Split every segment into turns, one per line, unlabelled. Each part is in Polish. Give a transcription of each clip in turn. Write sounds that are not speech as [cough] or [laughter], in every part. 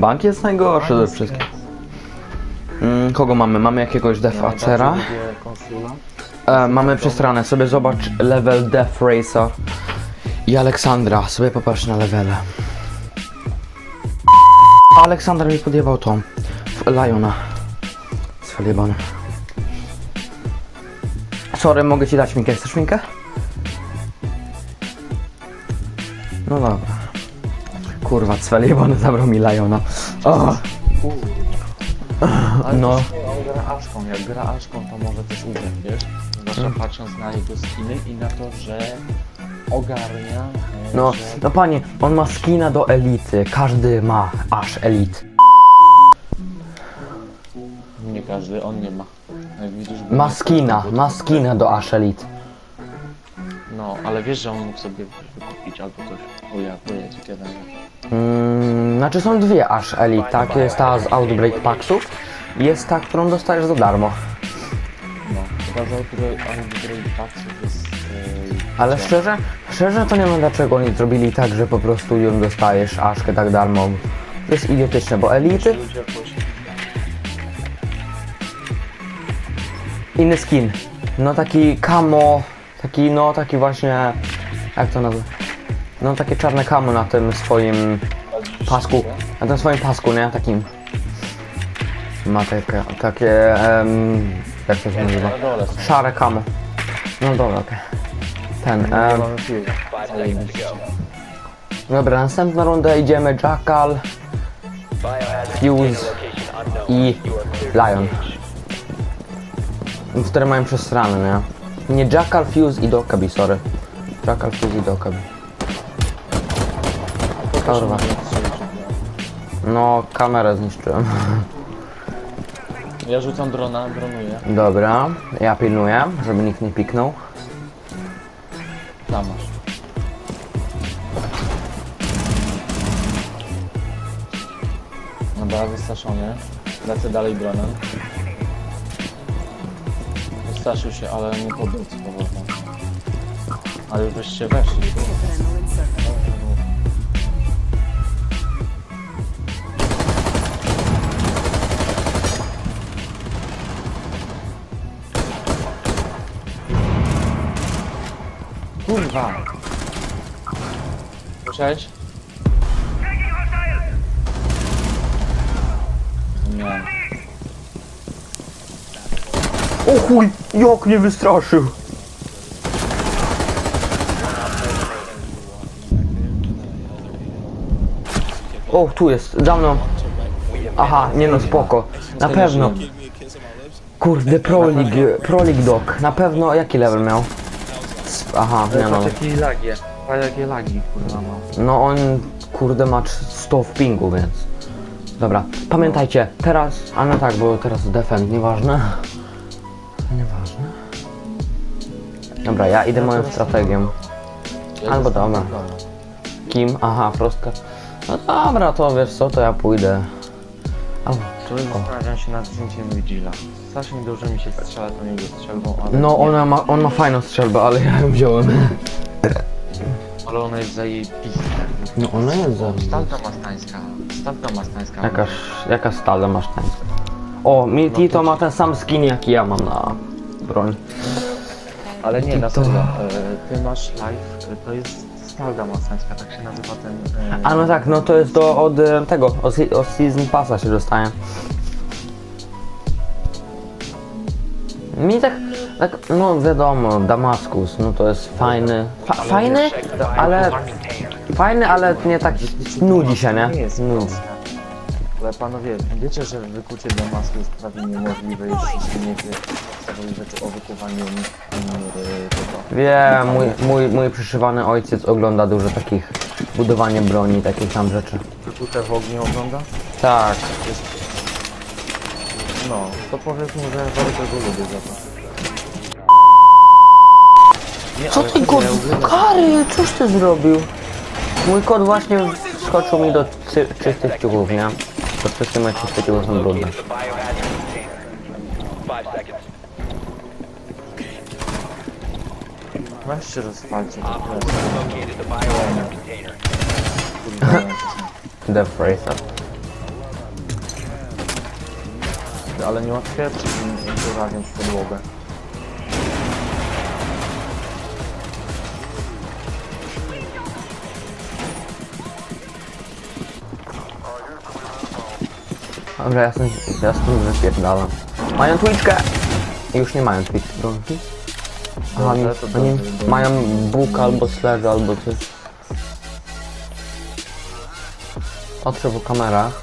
Bank jest najgorszy ze wszystkich. Mm, kogo mamy? Mamy jakiegoś defacera. E, mamy przestranę, sobie zobacz level Death Race'a i Aleksandra, sobie popatrz na levele. Aleksander mi podjebał tą Liona. Swaliebany. Sorry, mogę ci dać minkę, chcesz minkę? No dobra. Kurwa, Cweliebany zabrał mi Liona. O,
Ale
No.
no. gra Aszką. Jak gra Aszką, to może też ugrać, wiesz? Zwłaszcza
Mm.
patrząc na jego skiny i na to, że ogarnia, e,
no,
że
no panie, on ma skina do elity, każdy ma aż elit.
nie każdy, on nie ma. Jak widzisz, bo
Ma
nie-
skina, ma skina do aż elit.
No, ale wiesz, że on mógł sobie wykupić albo coś. O ja, pojedź, kiedy
Mm, znaczy są dwie aż elit, tak? Jest ta z Outbreak Packsów i jest ta, którą dostajesz za darmo.
No, chyba które Outbreak Packsów jest... e,
Ale
co?
szczerze, szczerze to nie wiem dlaczego oni zrobili tak, że po prostu ją dostajesz aszkę tak darmo. To jest idiotyczne, bo elity,
Ludzie jakoś...
inny skin. No taki camo, taki no taki właśnie, jak to nazywa? No takie czarne camo na tym swoim pasku, na tym swoim pasku, nie? Takim. Ma takie, takie, em, jak to się nazywa? Szare camo. No dobra, okej. Ten, em, dobra, następna runda idziemy Jackal, Fuse i Lion. Które mają przesrane, nie? Nie Jackal, Fuse i Dokabi, sorry. Jackal, Fuse i Dokabi. Kurwa. No, kamerę zniszczyłem.
Ja rzucam drona, dronuję.
Dobra, ja pilnuję, żeby nikt nie piknął.
Tam masz. Dobra, wystraszony. Lecę dalej dronem. Wystraszył się, ale nie pobiegł z powrotem. Ale już byście weszli. Kurwa! Cześć.
O chuj, jak mnie wystraszył! O, tu jest, za mną. Aha, nie no, spoko. Na pewno. Kurde, Prolig, Prolig Dog. Na pewno, jaki level miał? Aha, nie no.
jakie lagi. A jakie lagi kurwa.
No on, kurde, ma 100 w pingu, więc... Dobra, pamiętajcie, teraz... A no tak, bo teraz defend. Nieważne. Dobra, ja idę moją strategią. Albo dobra. Kim? Aha, prostka. No dobra, to wiesz co, to ja pójdę. Albo...
To zastanawiam się nad zdjęciem Vigila. Strasznie dobrze mi się strzela tą jego strzelbą, ale
No
nie,
ona ma, on ma fajną strzelbę, ale ja ją wziąłem.
ale ona jest zajebista.
No ona jest za...
Stalka mastańska. Stalka mastańska.
Jaka stale masz ten? O, Milty to ma ten sam skin jak ja mam na broń.
Ale nie, na
to-
serio. e, Ty masz live, e, to jest Stalga mastańska, tak się nazywa ten... e,
A no tak, no to jest to od e, tego, od, se- od Season Passa się dostaje. Mi tak, tak, no wiadomo, Damaskus, no to jest fajny, fa, fajny, ale, fajny, ale nie tak, nudzi się, nie?
Nie jest
Nudzi.
proste. Ale panowie, wiecie, że wykucie Damasku jest prawie niemożliwe, jeśli się nie wie o wykuwaniu mm, tego.
Wiem, mój, mój, mój przyszywany ojciec ogląda dużo takich, budowanie broni, takich tam rzeczy.
Wykute w ogniu ogląda?
Tak,
No, to powiedz mu, że bardzo go lubię za to. Nie,
Co
ale
ty
serio,
go...
uwielbiam-
Kary, cóż ty zrobił? Mój kot właśnie skoczył mi do cy- czystych ciuchów, nie? To wszystkie moje czyste ciuchy są brudne.
Weź się rozpalcie, to tyle. Kurwa,
Death Racer.
ale nie łatwiej przed tym żurawiem w podłogę.
Dobra, ja stąd, ja stąd wypierdalam. Mają Twitchkę! Już nie mają Twitchki. Aha, oni,
to
oni
dobrze,
mają. Bóg albo Sledge albo coś. Patrzę po kamerach.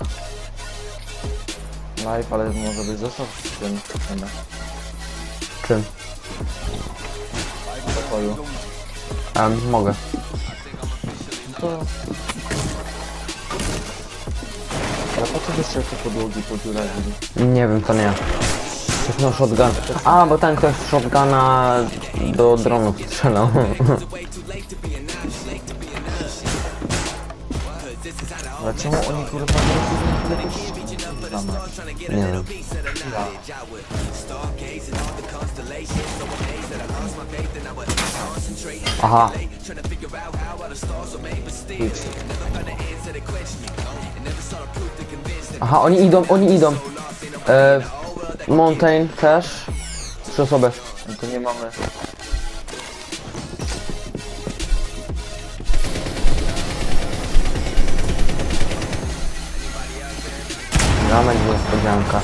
Live, ale może być został w tym tym
Czym?
pokoju.
Um, mogę.
To... Ale po co byście te podłogi podziurawili?
Nie wiem, to nie. Miał shotgun. A, bo ten ktoś z shotguna do dronów strzelał.
Ale czemu oni kurwa nie.
Nie wiem. Aha, aha, oni idą, oni idą. E, Mountain też. Trzy osoby.
No to nie mamy...
Ramek niespodzianka.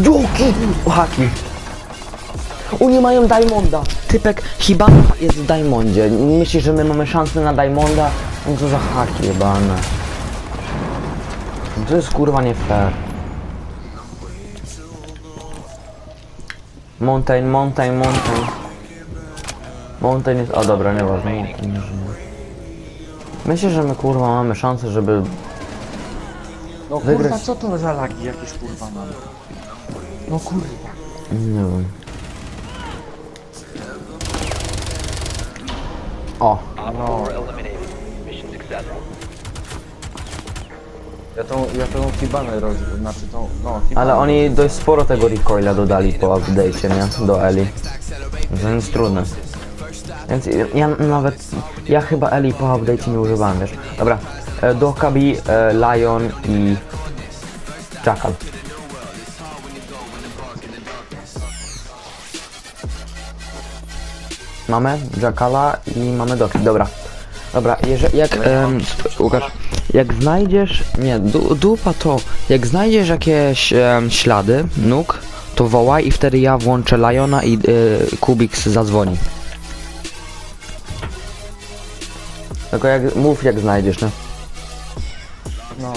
Joki! Haki! Oni mają Diamonda! Typek chyba jest w Diamondzie. Myślisz, że my mamy szansę na Diamonda? No co za haki jebane. To jest kurwa nie fair. Mountain, mountain, mountain. Mountain jest... O dobra, nieważne. Mountain nie żyje. Myślę, że my kurwa mamy szansę, żeby...
No
Wygrać.
kurwa, co to za lagi jakieś kurwa mamy? No kurwa.
Nie wiem. O,
No,
eliminated. Mission successful.
Ja tą, ja tą Kibanę roz... znaczy tą, no Kibanę.
ale oni dość sporo tego recoila dodali po update'cie, nie? Do Eli. Jest trudne. Więc ja nawet... Ja chyba Eli po update'cie nie używałem, wiesz. Dobra, e, do Kabi, e, Lion i... Jackal. Mamy Jackala i mamy Doki, dobra. Dobra, jeżeli, jak, em, Łukasz, jak znajdziesz, nie, du, dupa to, jak znajdziesz jakieś em, ślady nóg, to wołaj i wtedy ja włączę Liona i y, Kubiks zadzwoni. Tylko jak, mów jak znajdziesz, no.
No.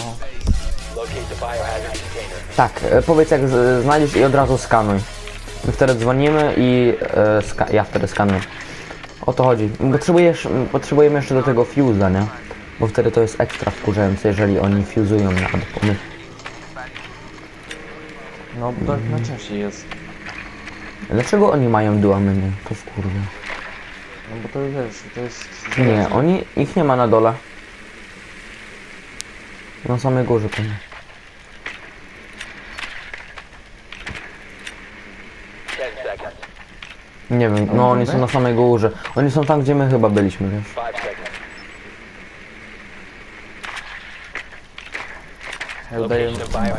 Tak, e, powiedz jak z, znajdziesz i od razu skanuj. My wtedy dzwonimy i e, ska ja wtedy skanuję. O to chodzi. Potrzebujesz, potrzebujemy jeszcze do tego fuse'a, nie? Bo wtedy to jest ekstra wkurzające, jeżeli oni fuzują na pomysł.
no bo tak najczęściej jest.
Dlaczego oni mają dual menu? To wkurwa.
No bo to wiesz, to jest...
Nie, oni, ich nie ma na dole. Na samej górze pewnie.
Ten seconds.
Nie wiem, no oni są na samej górze. Oni są tam, gdzie my chyba byliśmy, wiesz.
Ja udaję typa, ja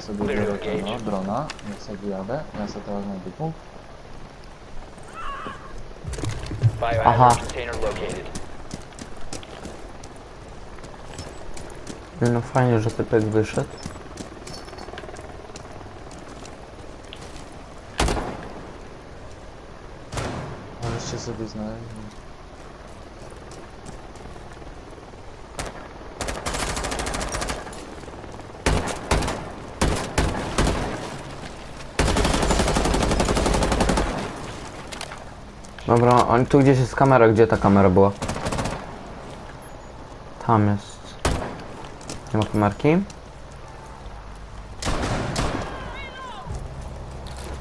sobie biorę tego
engage.
drona, ja sobie jadę, ja sobie teraz znajdę punkt.
Aha. No fajnie, że typek wyszedł.
Sobie znaleźć.
Dobra, on tu gdzieś jest kamera, gdzie ta kamera była? Tam jest. Nie ma kamerki?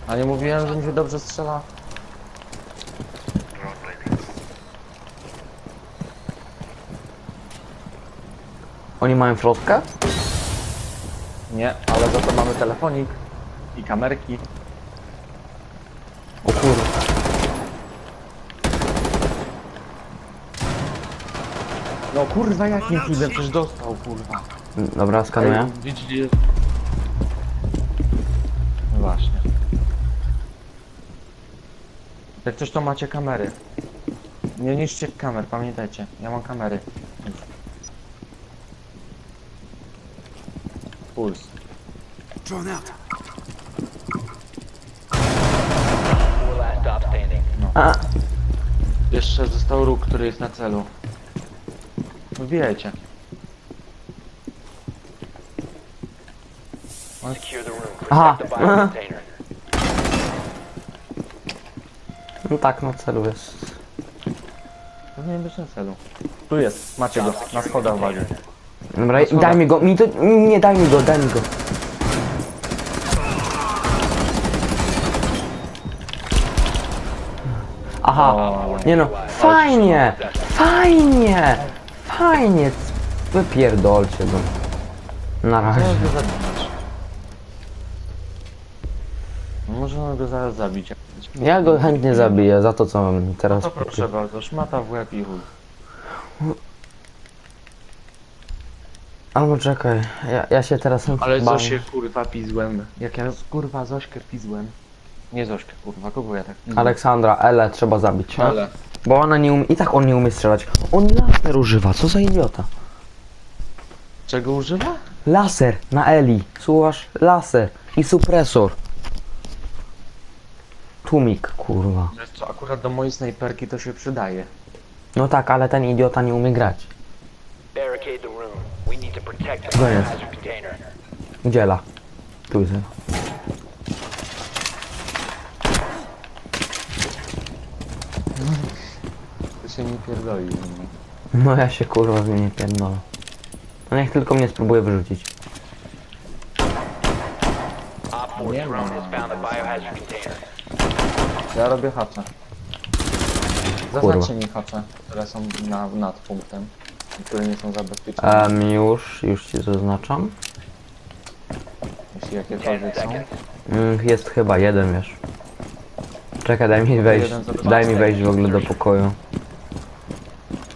A nie mówiłem, że mi się dobrze strzela?
Oni mają frostkę?
Nie, ale za to mamy telefonik i kamerki.
O kurde.
No kurwa, jakim cudem przecież dostał, kurwa.
Dobra, skanuję.
Widzieli... No właśnie. Jak coś to macie kamery. Nie niszcie kamer, pamiętajcie. Ja mam kamery. Puls.
Four last stop standing.
A,
Jeszcze został róg, który jest na celu.
Secure the room.
Aha.
Protect the bio container.
no tak, no celu jest.
Powinien być na celu. Tu jest, macie go, na schodach wali.
Dobra, i- daj mi go, mi to, nie daj mi go, daj mi go. Aha, nie no, fajnie, fajnie, fajnie, wypierdolcie go. Na
Zaraz
razie.
go zabić. No Możemy go zaraz zabić. jak chcecie.
Ja go chętnie zabiję za to, co
No
teraz...
to proszę bardzo, szmata w łeb i chuj.
Albo czekaj, ja, ja się teraz
Ale
bawię.
Zosię kurwa pizłem. Jak ja kurwa Zośkę pizłem. Nie Zośkę kurwa, kogo ja tak pizłem?
Aleksandra, Ele trzeba zabić.
Ale.
Bo ona nie umie, i tak on nie umie strzelać. On laser używa, co za idiota.
Czego używa?
Laser na Eli, słuchasz? Laser i supresor. Tłumik, kurwa.
Wiesz co, akurat do mojej snajperki to się przydaje.
No tak, ale ten idiota nie umie grać.
Barricade the room. We need to protect the
Go jest.
biohazard container.
Gdzie la? Tu jest.
To się nie pierdoli.
No ja się kurwa w nie nie pierdolę. No niech tylko mnie spróbuje wyrzucić.
Op 4 drone has found the biohazard container.
Ja robię hacze. Zaznaczcie mi hacze, które są na, nad punktem, które nie są zabezpieczone,
Em, już, już ci zaznaczam.
jeśli
10
jakiekolwiek są.
Mm, jest chyba jeden, wiesz. Czekaj, daj mi wejść,
jeden zobaczy.
daj mi wejść w ogóle do pokoju.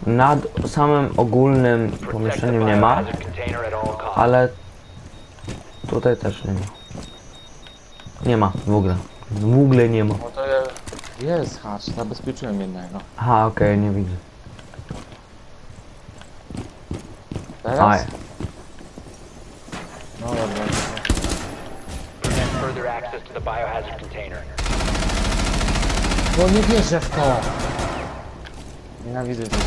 Nad samym ogólnym pomieszczeniu nie ma, ale tutaj też nie ma. Nie ma, w ogóle. W ogóle nie ma.
No to jest hacz, zabezpieczyłem jednego.
Aha, okej, nie widzę.
Teraz?
Aj.
No dobra.
Prevent further access to the biohazard container.
Bo nie wierzę w to! Nienawidzę tego.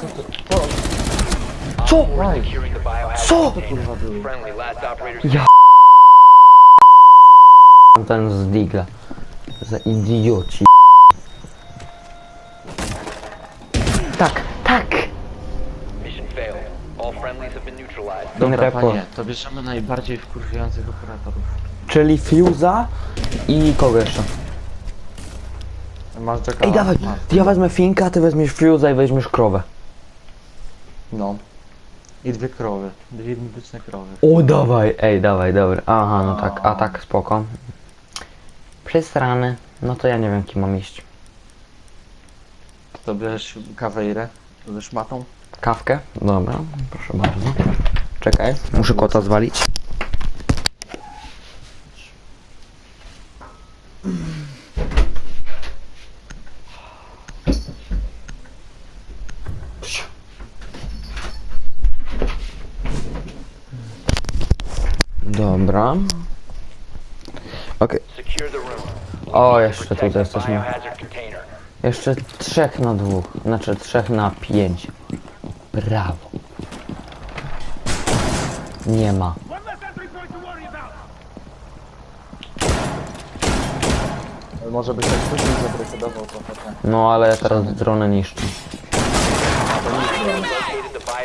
Co to? to?
Co?
Op 4
Right.
is securing the biohazard
Co?
To
container.
kurwa było.
Friendly, last operator
Ja ten z Digla. Za idioci. Tak,
Dobra, panie, to bierzemy najbardziej wkurwiających operatorów.
Czyli Fuse'a i kogo jeszcze?
Masz Jacka.
Ej, dawaj,
Masz.
ja wezmę Finka, ty weźmiesz Fuse'a i weźmiesz krowę.
No. I dwie krowy. Dwie mityczne krowy.
O, dawaj, ej, dawaj, dobra. Aha, no tak, a tak, spoko. Przesrany. No to ja nie wiem, kim mam iść.
To bierzesz kawejrę ze szmatą.
Kawkę? Dobra, proszę bardzo. Czekaj, muszę kota zwalić. Dobra. Okej, o jeszcze tutaj jesteśmy. Jeszcze trzech na dwóch, znaczy trzech na pięć. Brawo. Nie ma.
Może byś tak wcześniej zabrekodował trochę.
No ale ja teraz dronę niszczę.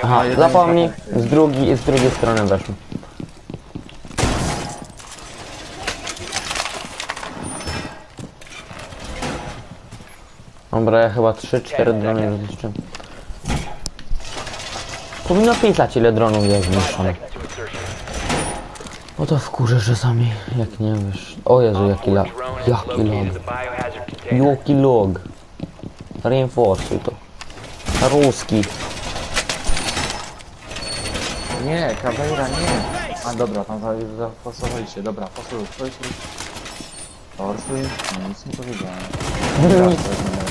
Aha, zapomnij, z, drugi, z drugiej strony weszły. Dobra, ja chyba 3-4 drony już zniszczyłem. Powinno pisać ile dronów jest zniszczonych.
seconds to insertion.
O to wkurzę czasami, jak nie wiesz. O Jezu, jaki la...
Drone has
Jaki
container.
Jaki log. Reinforcuj to. Ruski.
Nie, Caveira nie. A dobra, tam za- zapasowali się. Dobra, pasuj, pasuj. Forsuj. No, nic nie powiedziałem. [laughs] Dobra,
Nic.
to jest numer.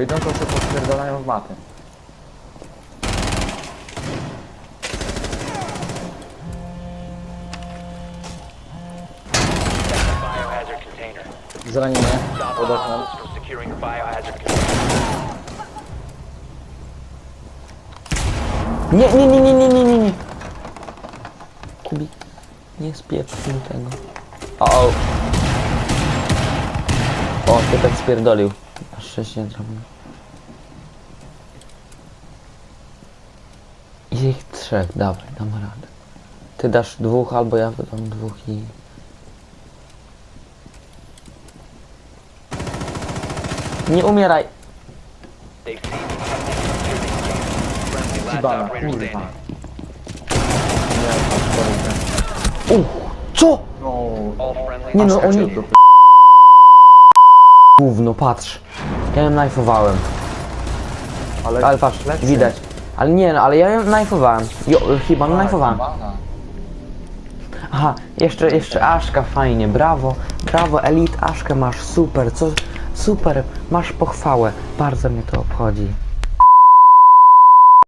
Wyjdą to się podpierdalają w matę.
Biohazard container.
Zranienie
Stop
pod oknem.
hostiles from securing the biohazard container.
Nie, nie, nie, nie, nie, nie, nie, nie. Kubik, nie spieprz mi tego. O, o. O, typek spierdolił. Nie trafił. Jest ich trzech, dawaj, damy radę. Ty dasz dwóch, albo ja wydam dwóch i... Nie umieraj!
They've seized the Friendly last
Ibana,
operator
kurwa.
Uch, co?
No,
Nie no, oni-. Gówno, patrz. Ja ją knife'owałem.
Ale,
Ale patrz,
lecę.
widać. Ale nie no, ale ja ją knife'owałem. Jo, chyba
Tak,
knife'owałem. Aha, jeszcze, jeszcze Aszka, fajnie, brawo, brawo, Elite, Aszkę masz, super, co, super, masz pochwałę, bardzo mnie to obchodzi.